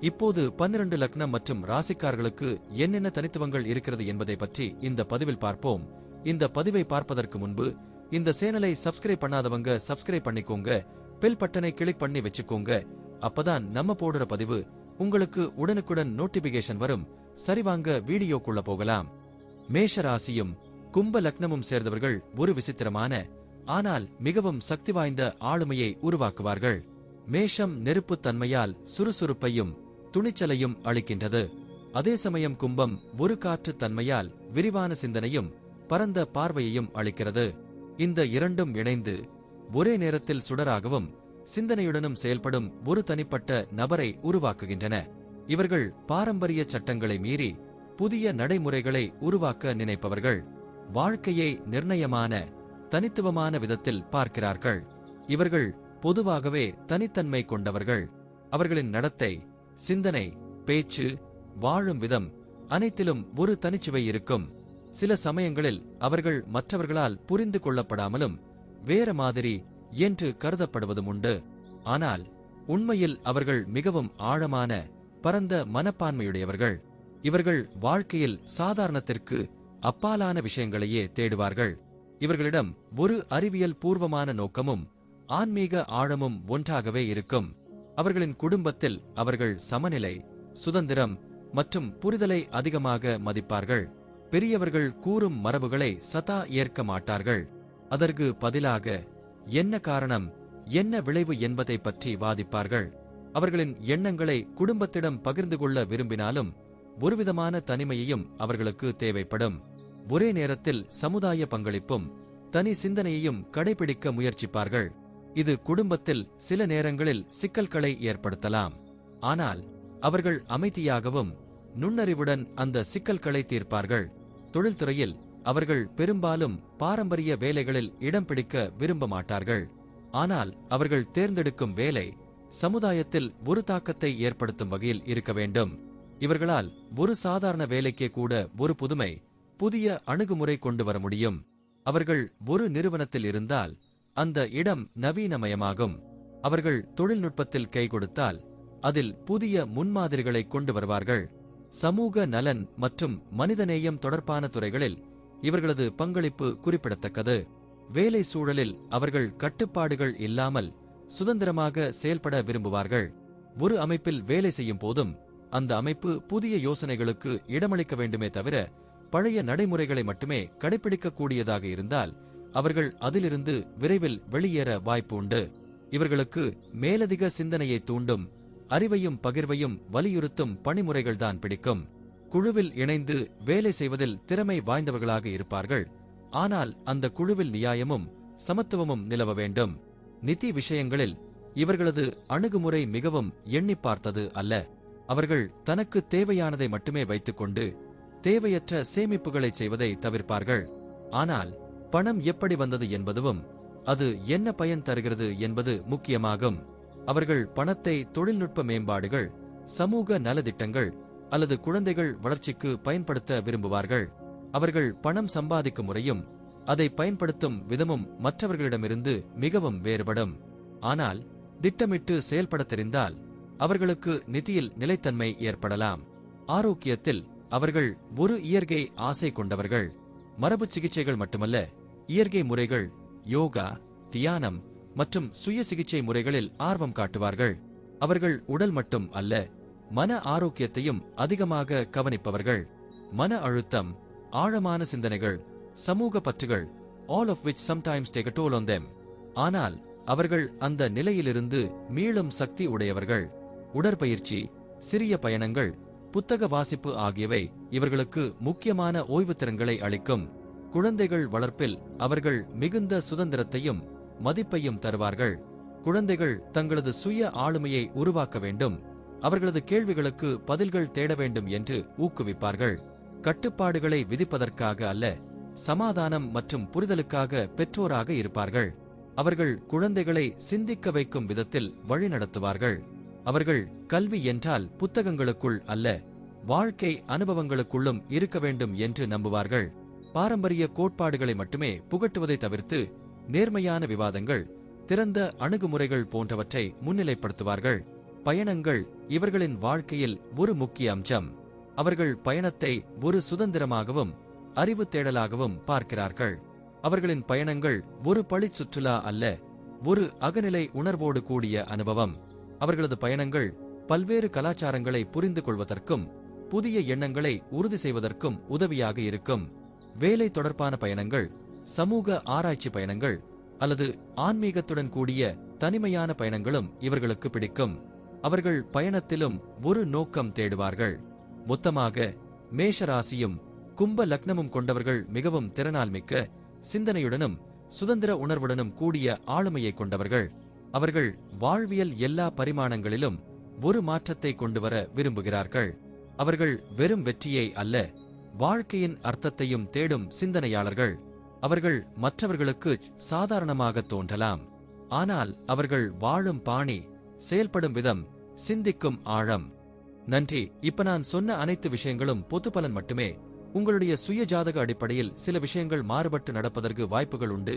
இப்போது பன்னிரண்டு லக்னம் மற்றும் ராசிக்காரர்களுக்கு என்னென்ன தனித்துவங்கள் இருக்கிறது என்பதை பற்றி இந்த பதிவில் பார்ப்போம். இந்த பதிவை பார்ப்பதற்கு முன்பு இந்த சேனலை சப்ஸ்கிரைப் பண்ணாதவங்க சப்ஸ்கிரைப் பண்ணிக்கோங்க பெல் பட்டனை கிளிக் பண்ணி வச்சுக்கோங்க. அப்பதான் நம்ம போடுற பதிவு உங்களுக்கு உடனுக்குடன் நோட்டிபிகேஷன் வரும். சரிவாங்க வீடியோக்குள்ள போகலாம். மேஷ ராசியும் கும்ப லக்னமும் சேர்ந்தவர்கள் ஒரு விசித்திரமான ஆனால் மிகவும் சக்தி வாய்ந்த ஆளுமையை உருவாக்குவார்கள். மேஷம் நெருப்புத் தன்மையால் சுறுசுறுப்பையும் துணிச்சலையும் அளிக்கின்றது. அதே சமயம் கும்பம் ஒரு காற்று தன்மையால் விரிவான சிந்தனையும் பரந்த பார்வையையும் அளிக்கிறது. இந்த இரண்டும் இணைந்து ஒரே நேரத்தில் சுடராகவும் சிந்தனையுடனும் செயல்படும் ஒரு தனிப்பட்ட நபரை உருவாக்குகின்றன. இவர்கள் பாரம்பரிய சட்டங்களை மீறி புதிய நடைமுறைகளை உருவாக்க நினைப்பவர்கள். வாழ்க்கையை நிர்ணயமான தனித்துவமான விதத்தில் பார்க்கிறார்கள். இவர்கள் பொதுவாகவே தனித்தன்மை கொண்டவர்கள். அவர்களின் நடத்தை சிந்தனை பேச்சு வாழும் விதம் அனைத்திலும் ஒரு தனிச்சுவை இருக்கும். சில சமயங்களில் அவர்கள் மற்றவர்களால் புரிந்து கொள்ளப்படாமலும் வேற மாதிரி என்று கருதப்படுவதும் உண்டு. ஆனால் உண்மையில் அவர்கள் மிகவும் ஆழமான பரந்த மனப்பான்மையுடையவர்கள். இவர்கள் வாழ்க்கையில் சாதாரணத்திற்கு அப்பாலான விஷயங்களையே தேடுவார்கள். இவர்களிடம் ஒரு அறிவியல் பூர்வமான நோக்கமும் ஆன்மீக ஆழமும் ஒன்றாகவே இருக்கும். அவர்களின் குடும்பத்தில் அவர்கள் சமநிலை சுதந்திரம் மற்றும் புரிதலை அதிகமாக மதிப்பார்கள். பெரியவர்கள் கூறும் மரபுகளை சதா ஏற்க மாட்டார்கள். அதற்கு பதிலாக என்ன காரணம் என்ன விளைவு என்பதை பற்றி வாதிப்பார்கள். அவர்களின் எண்ணங்களை குடும்பத்திடம் பகிர்ந்து கொள்ள விரும்பினாலும் ஒருவிதமான தனிமையையும் அவர்களுக்கு தேவைப்படும். ஒரே நேரத்தில் சமுதாய பங்களிப்பும் தனி சிந்தனையையும் கடைபிடிக்க முயற்சிப்பார்கள். இது குடும்பத்தில் சில நேரங்களில் சிக்கல்களை ஏற்படுத்தலாம். ஆனால் அவர்கள் அமைதியாகவும் நுண்ணறிவுடன் அந்த சிக்கல்களை தீர்ப்பார்கள். தொழில்துறையில் அவர்கள் பெரும்பாலும் பாரம்பரிய வேலைகளில் இடம் பிடிக்க விரும்ப மாட்டார்கள் ஆனால் அவர்கள் தேர்ந்தெடுக்கும் வேலை சமுதாயத்தில் ஒரு தாக்கத்தை ஏற்படுத்தும் வகையில் இருக்க வேண்டும். இவர்களால் ஒரு சாதாரண வேலைக்கே கூட ஒரு புதுமை புதிய அணுகுமுறை கொண்டு வர முடியும். அவர்கள் ஒரு நிறுவனத்தில் இருந்தால் அந்த இடம் நவீனமயமாகும். அவர்கள் தொழில்நுட்பத்தில் கை கொடுத்தால் அதில் புதிய முன்மாதிரிகளை கொண்டு வருவார்கள். சமூக நலன் மற்றும் மனிதநேயம் தொடர்பான துறைகளில் இவர்களது பங்களிப்பு குறிப்பிடத்தக்கது. வேலை சூழலில் அவர்கள் கட்டுப்பாடுகள் இல்லாமல் சுதந்திரமாக செயல்பட விரும்புவார்கள். ஒரு அமைப்பில் வேலை செய்யும் போதும் அந்த அமைப்பு புதிய யோசனைகளுக்கு இடமளிக்க வேண்டுமே தவிர பழைய நடைமுறைகளை மட்டுமே கடைபிடிக்கக்கூடியதாக இருந்தால் அவர்கள் அதிலிருந்து விரைவில் வெளியேற வாய்ப்பு உண்டு இவர்களுக்கு மேலதிக சிந்தனையை தூண்டும் அறிவையும் பகிர்வையும் வலியுறுத்தும் பணிமுறைகள்தான் பிடிக்கும். குழுவில் இணைந்து வேலை செய்வதில் திறமை வாய்ந்தவர்களாக இருப்பார்கள். ஆனால் அந்த குழுவில் நியாயமும் சமத்துவமும் நிலவ வேண்டும். நிதி விஷயங்களில் இவர்களது அணுகுமுறை மிகவும் எண்ணி பார்த்தது அல்ல. அவர்கள் தனக்கு தேவையானதை மட்டுமே வைத்துக்கொண்டு தேவையற்ற சேமிப்புகளை செய்வதை தவிர்ப்பார்கள். ஆனால் பணம் எப்படி வந்தது என்பதும் அது என்ன பயன் தருகிறது என்பது முக்கியமாகும். அவர்கள் பணத்தை தொழில்நுட்ப மேம்பாடுகள் சமூக நலத்திட்டங்கள் அல்லது குழந்தைகள் வளர்ச்சிக்கு பயன்படுத்த விரும்புவார்கள். அவர்கள் பணம் சம்பாதிக்கும் முறையும் அதை பயன்படுத்தும் விதமும் மற்றவர்களிடமிருந்து மிகவும் வேறுபடும். ஆனால் திட்டமிட்டு செயல்படத் தெரிந்தால் அவர்களுக்கு நிதியில் நிலைத்தன்மை ஏற்படலாம். ஆரோக்கியத்தில் அவர்கள் ஒரு இயற்கை ஆசை கொண்டவர்கள். மரபு சிகிச்சைகள் மட்டுமல்ல இயற்கை முறைகள் யோகா தியானம் மற்றும் சுய சிகிச்சை முறைகளில் ஆர்வம் காட்டுவார்கள். அவர்கள் உடல் மட்டும் அல்ல மன ஆரோக்கியத்தையும் அதிகமாக கவனிப்பவர்கள். மன அழுத்தம் ஆழமான சிந்தனைகள் சமூக பற்றுகள் all of which sometimes take toll on them ஆனால் அவர்கள் அந்த நிலையிலிருந்து மீளும் சக்தி உடையவர்கள். உடற்பயிற்சி சிறிய பயணங்கள் புத்தக வாசிப்பு ஆகியவை இவர்களுக்கு முக்கியமான ஓய்வு திறன்களை அளிக்கும். குழந்தைகள் வளர்ப்பில் அவர்கள் மிகுந்த சுதந்திரத்தையும் மதிப்பையும் தருவார்கள். குழந்தைகள் தங்களது சுய ஆளுமையை உருவாக்க வேண்டும். அவர்களது கேள்விகளுக்கு பதில்கள் தேட வேண்டும் என்று ஊக்குவிப்பார்கள். கட்டுப்பாடுகளை விதிப்பதற்காக அல்ல சமாதானம் மற்றும் புரிதலுக்காக பெற்றோராக இருப்பார்கள். அவர்கள் குழந்தைகளை சிந்திக்க வைக்கும் விதத்தில் வழிநடத்துவார்கள். அவர்கள் கல்வி என்றால் புத்தகங்களுக்குள் அல்ல வாழ்க்கை அனுபவங்களுக்குள்ளும் இருக்க வேண்டும் என்று நம்புவார்கள். பாரம்பரிய கோட்பாடுகளை மட்டுமே புகட்டுவதை தவிர்த்து நேர்மையான விவாதங்கள் திறந்த அணுகுமுறைகள் போன்றவற்றை முன்னிலைப்படுத்துவார்கள். பயணங்கள் இவர்களின் வாழ்க்கையில் ஒரு முக்கிய அம்சம். அவர்கள் பயணத்தை ஒரு சுதந்திரமாகவும் அறிவு தேடலாகவும் பார்க்கிறார்கள். அவர்களின் பயணங்கள் ஒரு பழி சுற்றுலா அல்ல ஒரு அகநிலை உணர்வோடு கூடிய அனுபவம். அவர்களது பயணங்கள் பல்வேறு கலாச்சாரங்களை புரிந்து கொள்வதற்கும் புதிய எண்ணங்களை உறுதி செய்வதற்கும் உதவியாக இருக்கும். வேலை தொடர்பான பயணங்கள் சமூக ஆராய்ச்சி பயணங்கள் அல்லது ஆன்மீகத்துடன் கூடிய தனிமையான பயணங்களும் இவர்களுக்கு பிடிக்கும். அவர்கள் பயணத்திலும் ஒரு நோக்கம் தேடுவார்கள். மொத்தமாக மேஷராசியும் கும்ப லக்னமும் கொண்டவர்கள் மிகவும் திறனால் மிக்க சிந்தனையுடனும் சுதந்திர உணர்வுடனும் கூடிய ஆளுமையை கொண்டவர்கள். அவர்கள் வாழ்வியல் எல்லா பரிமாணங்களிலும் ஒரு மாற்றத்தை கொண்டு வர விரும்புகிறார்கள். அவர்கள் வெறும் வெற்றியை அல்ல வாழ்க்கையின் அர்த்தத்தையும் தேடும் சிந்தனையாளர்கள். அவர்கள் மற்றவர்களுக்கு சாதாரணமாக தோன்றலாம். ஆனால் அவர்கள் வாழும் பாணி செயல்படும் விதம் சிந்திக்கும் ஆழம். நன்றி. இப்ப நான் சொன்ன அனைத்து விஷயங்களும் பொது பலன் மட்டுமே. உங்களுடைய சுய ஜாதக அடிப்படையில் சில விஷயங்கள் மாறுபட்டு நடப்பதற்கு வாய்ப்புகள் உண்டு.